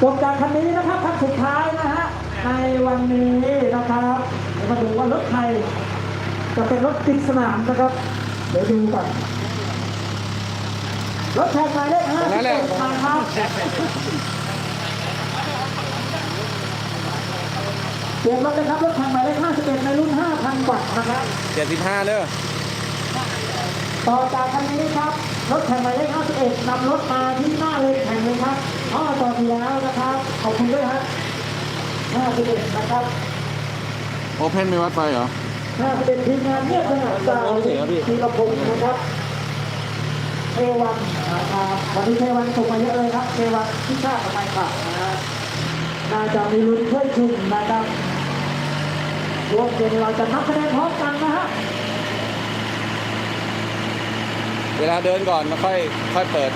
จบจากคันนี้นะครับคันสุดท้ายนะฮะในวันนี้นะครับเดี๋ยวมาดูว่ารถใครจะเป็นรถติดสนามนะครับ เดี๋ยวดูกันรถแข่งหมายเลขห้าตรงนั้สิบนแหละเอ็ดมาครับเปลี่ยนรถเลยครับรถแข่งหมายเลขห้าสิบเอ็ดในรุ่นห้าพันวัตต์นะครับเจ็ดสิบห้าเด้อต่อจากคันนี้ครับ รถแข่งหมายเลข51นำรถมาที่หน้าเลนแข่งเลยครับอ้อต่อทีแล้วนะครับ ขอบคุณด้วยฮะ51นะครับโอเพนไม่วัดไปเหรอ51ทีมงานเนี่ยขนาดจากโอเคครับพี่ทีละพงศ์นะครับเทวันนะครับวันนี้เทวันส่งมาเยอะเลยครับเทวันที่ชาติทำไมครับนะฮะน่าจะมีลุ้นช่วยชุมนะครับรวมเกมเราจะนับคะแนนพร้อมกันนะฮะ เวลาเดินก่อนแล้วค่อยค่อยเปิด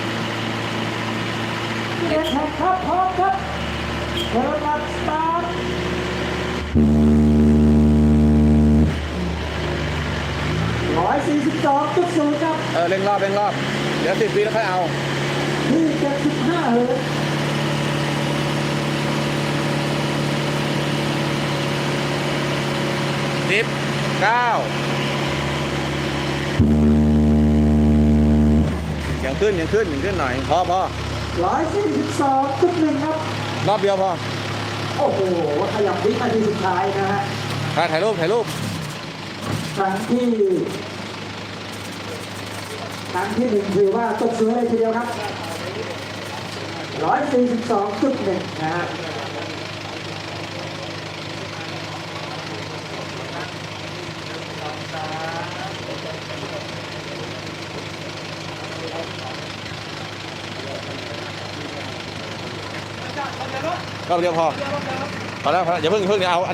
เด็กแข่งครับพร้อมครับเปิดมาสตาร์ทร้อยสี่สิบสองจุดศูนย์ครับเออเร่งรอบเร่งรอบ เดี๋ยวสิบวิแล้วค่อยเอาที่เจ็ดสิบห้าเฮิร์ตซ์สิบเก้า ยังขึ้นยังขึ้นยังขึ้นหน่อยพอพอร้อยสี่สิบสองจุดหนึ่งครับรอบเดียวพอโอ้โหขยับวินาทีสุดท้ายนะฮะถ่ายถ่ายรูปถ่ายรูปครั้งที่ครั้งที่หนึ่งถือว่าตกเสือเลยทีเดียวครับร้อยสี่สิบสองจุดหนึ่งนะฮะ ก็เดียวพอพอแล้วพอแล้วอย่าเพิ่งเพิ่งเดี๋ยวเอาอัน